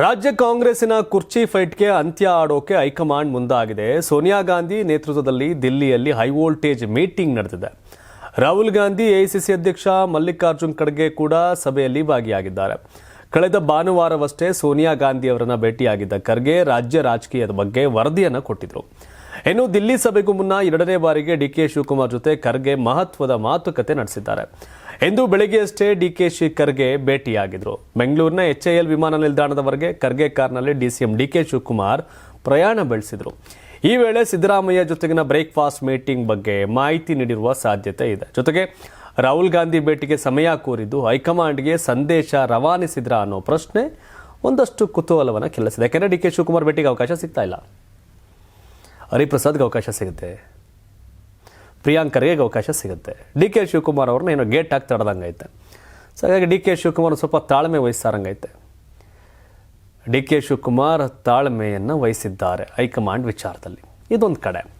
ರಾಜ್ಯ ಕಾಂಗ್ರೆಸ್ಸಿನ ಕುರ್ಚಿ ಫೈಟ್ಗೆ ಅಂತ್ಯ ಆಡೋಕೆ ಹೈಕಮಾಂಡ್ ಮುಂದಾಗಿದೆ. ಸೋನಿಯಾ ಗಾಂಧಿ ನೇತೃತ್ವದಲ್ಲಿ ದಿಲ್ಲಿಯಲ್ಲಿ ಹೈವೋಲ್ಟೇಜ್ ಮೀಟಿಂಗ್ ನಡೆದಿದೆ. ರಾಹುಲ್ ಗಾಂಧಿ ಎಐಸಿಸಿ ಅಧ್ಯಕ್ಷ ಮಲ್ಲಿಕಾರ್ಜುನ್ ಖರ್ಗೆ ಕೂಡ ಸಭೆಯಲ್ಲಿ ಭಾಗಿಯಾಗಿದ್ದಾರೆ. ಕಳೆದ ಭಾನುವಾರವಷ್ಟೇ ಸೋನಿಯಾ ಗಾಂಧಿ ಅವರನ್ನು ಭೇಟಿಯಾಗಿದ್ದ ಖರ್ಗೆ ರಾಜ್ಯ ರಾಜಕೀಯದ ಬಗ್ಗೆ ವರದಿಯನ್ನು ಕೊಟ್ಟಿದ್ರು. ಇನ್ನು ದಿಲ್ಲಿ ಸಭೆಗೂ ಮುನ್ನ ಎರಡನೇ ಬಾರಿಗೆ ಡಿಕೆ ಶಿವಕುಮಾರ್ ಜೊತೆ ಖರ್ಗೆ ಮಹತ್ವದ ಮಾತುಕತೆ ನಡೆಸಿದ್ದಾರೆ. ಎಂದು ಬೆಳಗ್ಗೆಯಷ್ಟೇ ಡಿಕೆಶಿ ಖರ್ಗೆ ಭೇಟಿಯಾಗಿದ್ರು. ಬೆಂಗಳೂರಿನ ಎಚ್ಎಎಲ್ ವಿಮಾನ ನಿಲ್ದಾಣದವರೆಗೆ ಖರ್ಗೆ ಕಾರ್ನಲ್ಲಿ ಡಿಸಿಎಂ ಡಿಕೆ ಶಿವಕುಮಾರ್ ಪ್ರಯಾಣ ಬೆಳೆಸಿದ್ರು. ಈ ವೇಳೆ ಸಿದ್ದರಾಮಯ್ಯ ಜೊತೆಗಿನ ಬ್ರೇಕ್ಫಾಸ್ಟ್ ಮೀಟಿಂಗ್ ಬಗ್ಗೆ ಮಾಹಿತಿ ನೀಡಿರುವ ಸಾಧ್ಯತೆ ಇದೆ. ಜೊತೆಗೆ ರಾಹುಲ್ ಗಾಂಧಿ ಭೇಟಿಗೆ ಸಮಯ ಕೋರಿದ್ದು ಹೈಕಮಾಂಡ್ಗೆ ಸಂದೇಶ ರವಾನಿಸಿದ್ರ ಅನ್ನೋ ಪ್ರಶ್ನೆ ಒಂದಷ್ಟು ಕುತೂಹಲವನ್ನು ಕೆಲಸಿದೆ ಯಾಕೆಂದರೆ ಡಿ ಕೆ ಶಿವಕುಮಾರ್ ಭೇಟಿಗೆ ಅವಕಾಶ ಸಿಗ್ತಾ ಇಲ್ಲ. ಹರಿಪ್ರಸಾದ್ಗೆ ಅವಕಾಶ ಸಿಗುತ್ತೆ. ಪ್ರಿಯಾಂಕ್ ಅವಕಾಶ ಸಿಗುತ್ತೆ. ಡಿ ಕೆ ಶಿವಕುಮಾರ್ ಅವ್ರನ್ನ ಏನೋ ಗೇಟ್ ಹಾಕಿ ಐತೆ. ಸೊ ಹಾಗಾಗಿ ಡಿ ಕೆ ಶಿವಕುಮಾರ್ ಸ್ವಲ್ಪ ತಾಳ್ಮೆ ವಹಿಸ್ತಾರಂಗೈತೆ ಡಿ ಕೆ ಶಿವಕುಮಾರ್ ತಾಳ್ಮೆಯನ್ನು ವಹಿಸಿದ್ದಾರೆ ಹೈಕಮಾಂಡ್ ವಿಚಾರದಲ್ಲಿ. ಇದೊಂದು ಕಡೆ.